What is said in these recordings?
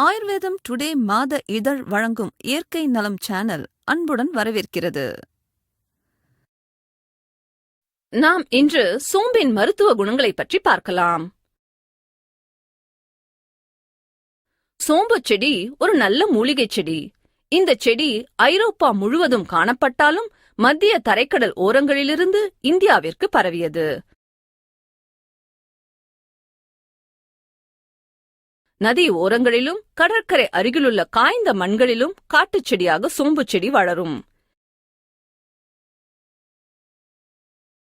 ஆயுர்வேதம் டுடே மாத இதழ் வழங்கும் இயற்கை நலம் சேனல் அன்புடன் வரவேற்கிறது. நாம் இன்று சோம்பின் மருத்துவ குணங்களைப் பற்றி பார்க்கலாம். சோம்பு செடி ஒரு நல்ல மூலிகை செடி. இந்த செடி ஐரோப்பா முழுவதும் காணப்பட்டாலும் மத்திய தரைக்கடல் ஓரங்களிலிருந்து இந்தியாவிற்கு பரவியது. நதி ஓரங்களிலும் கடற்கரை அருகிலுள்ள காய்ந்த மண்களிலும் காட்டுச் செடியாக சோம்பு செடி வளரும்.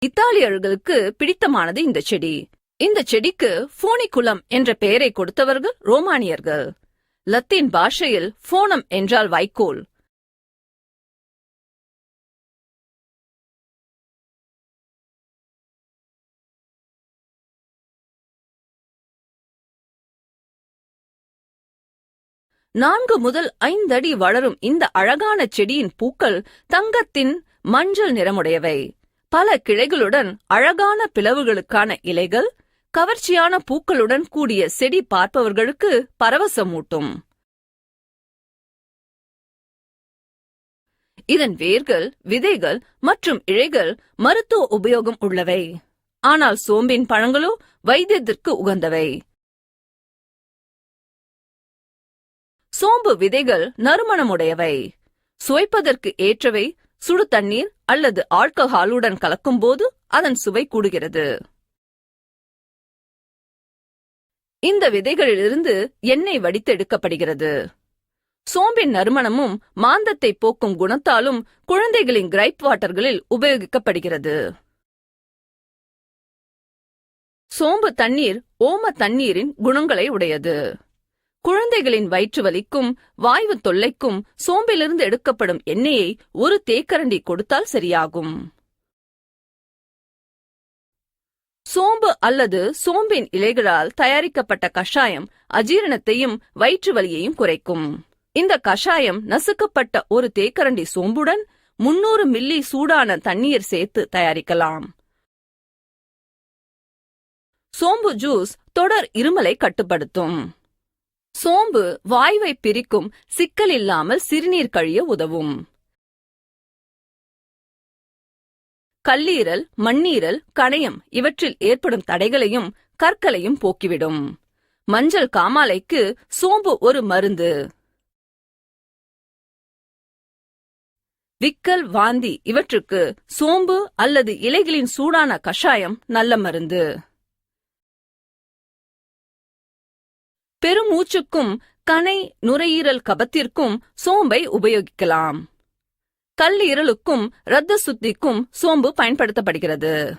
இத்தாலியர்களுக்கு பிடித்தமானது இந்த செடி. இந்த செடிக்கு ஃபோனிகுலம் என்ற பெயரை கொடுத்தவர்கள் ரோமானியர்கள். லத்தீன் பாஷையில் ஃபோனம் என்றால் வைக்கோல். நான்கு முதல் ஐந்தடி வளரும் இந்த அழகான செடியின் பூக்கள் தங்கத்தின் மஞ்சள் நிறமுடையவை. பல கிளைகளுடன் அழகான பிளவுகளுக்கான இலைகள் கவர்ச்சியான பூக்களுடன் கூடிய செடி பார்ப்பவர்களுக்கு பரவசமூட்டும். இதன் வேர்கள் விதைகள் மற்றும் இழைகள் மருத்துவ உபயோகம் உள்ளவை. ஆனால் சோம்பின் பழங்களோ வைத்தியத்திற்கு உகந்தவை. சோம்பு விதைகள் நறுமணமுடையவை. சுவைப்பதற்கு ஏற்றவை சுடு தண்ணீர் அல்லது ஆல்கஹாலுடன் கலக்கும்போது அதன் சுவை கூடுகிறது. இந்த விதைகளிலிருந்து எண்ணெய் வடித்தெடுக்கப்படுகிறது சோம்பின் நறுமணமும் மாந்தத்தை போக்கும் குணத்தாலும் குழந்தைகளின் கிரைப் வாட்டர்களில் உபயோகிக்கப்படுகிறது. சோம்பு தண்ணீர் ஓம தண்ணீரின் குணங்களை உடையது. குழந்தைகளின் வயிற்று வலிக்கும் வாய்வு தொல்லைக்கும் சோம்பிலிருந்து எடுக்கப்படும் எண்ணெயை ஒரு தேக்கரண்டி கொடுத்தால் சரியாகும். சோம்பு அல்லது சோம்பின் இலைகளால் தயாரிக்கப்பட்ட கஷாயம் அஜீரணத்தையும் வயிற்று வலியையும் குறைக்கும். இந்த கஷாயம் நசுக்கப்பட்ட ஒரு தேக்கரண்டி சோம்புடன் முன்னூறு மில்லி சூடான தண்ணீர் சேர்த்து தயாரிக்கலாம். சோம்பு ஜூஸ் தொடர் இருமலை கட்டுப்படுத்தும். சோம்பு வாய்வை பிரிக்கும் சிக்கல் இல்லாமல் சிறுநீர் கழிய உதவும். கல்லீரல் மண்ணீரல் கணையம் இவற்றில் ஏற்படும் தடைகளையும் கற்களையும் போக்கிவிடும். மஞ்சள் காமாலைக்கு சோம்பு ஒரு மருந்து. விக்கல் வாந்தி இவற்றுக்கு சோம்பு அல்லது இலைகளின் சூடான கஷாயம் நல்ல மருந்து. பெருமூச்சுக்கும் கணை நுரையீரல் கபத்திற்கும் சோம்பை உபயோகிக்கலாம். கல்லீரலுக்கும் இரத்த சுத்திக்கும் சோம்பு பயன்படுத்தப்படுகிறது.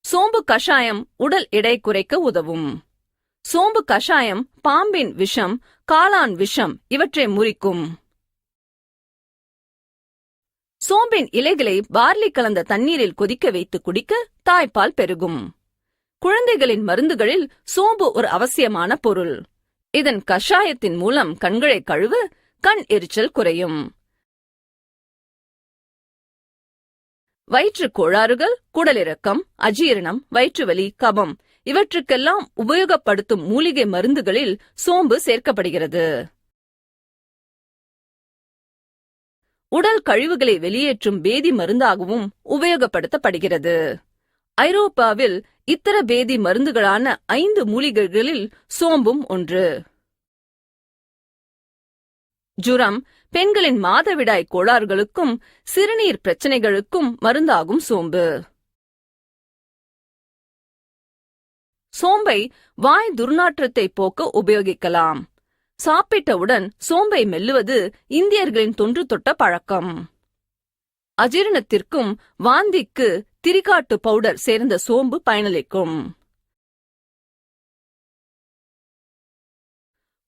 சோம்பு கஷாயம் உடல் எடை குறைக்க உதவும். சோம்பு கஷாயம் பாம்பின் விஷம் காளான் விஷம் இவற்றை முறிக்கும். சோம்பின் இலைகளை பார்லி கலந்த தண்ணீரில் கொதிக்க வைத்து குடிக்க தாய்ப்பால் பெருகும். குழந்தைகளின் மருந்துகளில் சோம்பு ஒரு அவசியமான பொருள். இதன் கஷாயத்தின் மூலம் கண்களை கழுவ கண் எரிச்சல் குறையும். வயிற்று கோளாறுகள் குடலிறக்கம் அஜீரணம் வயிற்றுவலி கபம் இவற்றுக்கெல்லாம் உபயோகப்படுத்தும் மூலிகை மருந்துகளில் சோம்பு சேர்க்கப்படுகிறது. உடல் கழிவுகளை வெளியேற்றும் பேதி மருந்தாகவும் உபயோகப்படுத்தப்படுகிறது. ஐரோப்பாவில் இத்தர பேதி மருந்துகளான ஐந்து மூலிகைகளில் சோம்பும் ஒன்று. ஜுரம் பெண்களின் மாதவிடாய் கோளாறுகளுக்கும் சிறுநீர் பிரச்சனைகளுக்கும் மருந்தாகும் சோம்பு. சோம்பை வாய் துர்நாற்றத்தை போக்க உபயோகிக்கலாம். சாப்பிட்டவுடன் சோம்பை மெல்லுவது இந்தியர்களின் தொன்று தொட்ட பழக்கம். அஜீரணத்திற்கும் வாந்திக்கு திரிகாட்டு பவுடர் சேர்ந்த சோம்பு பயனளிக்கும்.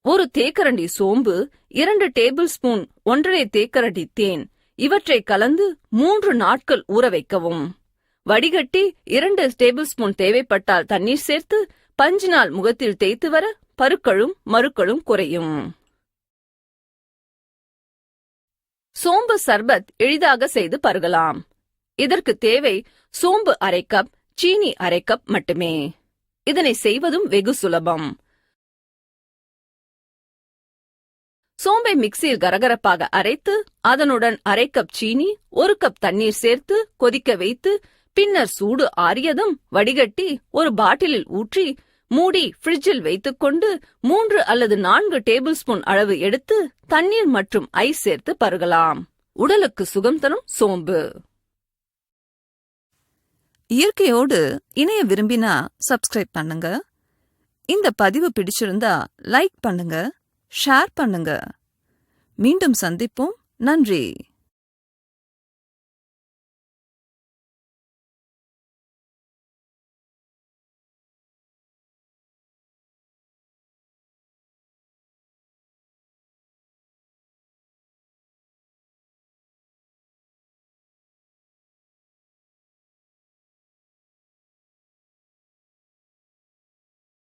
ஒரு தேக்கரண்டி சோம்பு இரண்டு டேபிள் ஸ்பூன் ஒன்றரை தேக்கரண்டி தேன் இவற்றை கலந்து மூன்று நாட்கள் ஊற வைக்கவும். வடிகட்டி இரண்டு டேபிள் ஸ்பூன் தேவைப்பட்டால் தண்ணீர் சேர்த்து பஞ்சினால் முகத்தில் தேய்த்து வர பருக்களும் மருக்களும் குறையும். சோம்பு சர்பத் எளிதாக செய்து பருகலாம். இதற்கு தேவை சோம்பு அரை கப் சீனி அரை கப் மட்டுமே. இதனை செய்வதும் வெகு சுலபம். சோம்பை மிக்சியில் கரகரப்பாக அரைத்து அதனுடன் அரை கப் சீனி ஒரு கப் தண்ணீர் சேர்த்து கொதிக்க வைத்து பின்னர் சூடு ஆறியதும் வடிகட்டி ஒரு பாட்டிலில் ஊற்றி மூடி ஃப்ரிட்ஜில் வைத்துக்கொண்டு மூன்று அல்லது நான்கு டேபிள் ஸ்பூன் அளவு எடுத்து தண்ணீர் மற்றும் ஐஸ் சேர்த்து பருகலாம். உடலுக்கு சுகம் தரும் சோம்பு. இயற்கையோடு இணைய விரும்பினா சப்ஸ்கிரைப் பண்ணுங்க. இந்த பதிவு பிடிச்சிருந்தா லைக் பண்ணுங்க ஷேர் பண்ணுங்க. மீண்டும் சந்திப்போம். நன்றி.